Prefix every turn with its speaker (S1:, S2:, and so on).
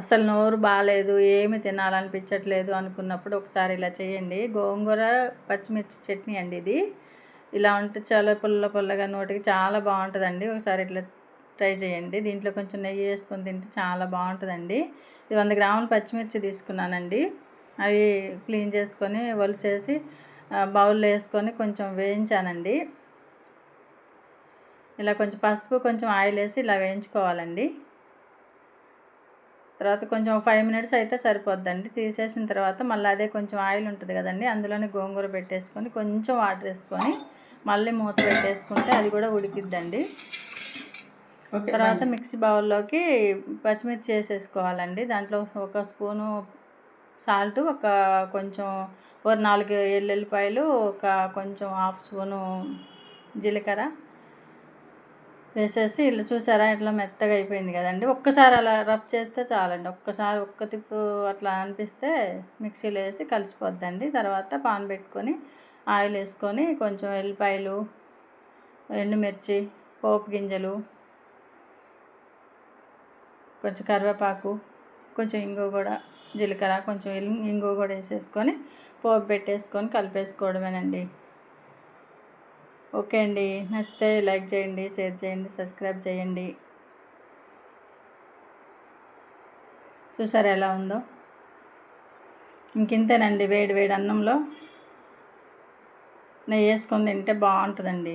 S1: అసలు నోరు బాగాలేదు ఏమి తినాలనిపించట్లేదు అనుకున్నప్పుడు ఒకసారి ఇలా చేయండి. గోంగూర పచ్చిమిర్చి చట్నీ అండి ఇది. ఇలా ఉంటే చాలా పుల్ల పుల్లగా నోటికి చాలా బాగుంటుందండి. ఒకసారి ఇట్లా ట్రై చేయండి. దీంట్లో కొంచెం నెయ్యి వేసుకొని తింటే చాలా బాగుంటుందండి. ఇది వంద గ్రాములు పచ్చిమిర్చి తీసుకున్నానండి. అవి క్లీన్ చేసుకొని వలిసేసి బౌల్లో వేసుకొని కొంచెం వేయించానండి. ఇలా కొంచెం పసుపు కొంచెం ఆయిల్ వేసి ఇలా వేయించుకోవాలండి. తర్వాత కొంచెం ఫైవ్ మినిట్స్ అయితే సరిపోద్దండి. తీసేసిన తర్వాత మళ్ళీ అదే కొంచెం ఆయిల్ ఉంటుంది కదండి అందులోనే గోంగూర పెట్టేసుకొని కొంచెం వాటర్ వేసుకొని మళ్ళీ మూత పెట్టేసుకుంటే అది కూడా ఉడికిద్దండి. తర్వాత మిక్సీ బౌల్లోకి పచ్చిమిర్చి వేసేసుకోవాలండి. దాంట్లో ఒక స్పూను సాల్ట్ ఒక కొంచెం ఒక నాలుగు ఎల్లుల్లిపాయలు ఒక కొంచెం హాఫ్ స్పూను జీలకర్ర వేసేసి ఇల్లు చూసారా? ఇట్లా మెత్తగా అయిపోయింది కదండి. ఒక్కసారి అలా రబ్ చేస్తే చాలండి. ఒక్కసారి ఒక్క తిప్పు అట్లా అనిపిస్తే మిక్సీలో వేసి కలిసిపోద్దండి. తర్వాత పాన్ పెట్టుకొని ఆయిల్ వేసుకొని కొంచెం ఎల్లిపాయలు ఎండుమిర్చి పోపు గింజలు కొంచెం కరివేపాకు కొంచెం ఇంగు కూడా జీలకర్ర కొంచెం ఇంగు కూడా వేసేసుకొని పోపు పెట్టేసుకొని కలిపేసుకోవడమేనండి. ఓకే అండి. నచ్చితే లైక్ చేయండి షేర్ చేయండి సబ్స్క్రైబ్ చేయండి. చూసారా ఎలా ఉందో? ఇంకింతేనండి వేడి వేడి అన్నంలో నెయ్యి వేసుకొని తింటే బాగుంటుందండి.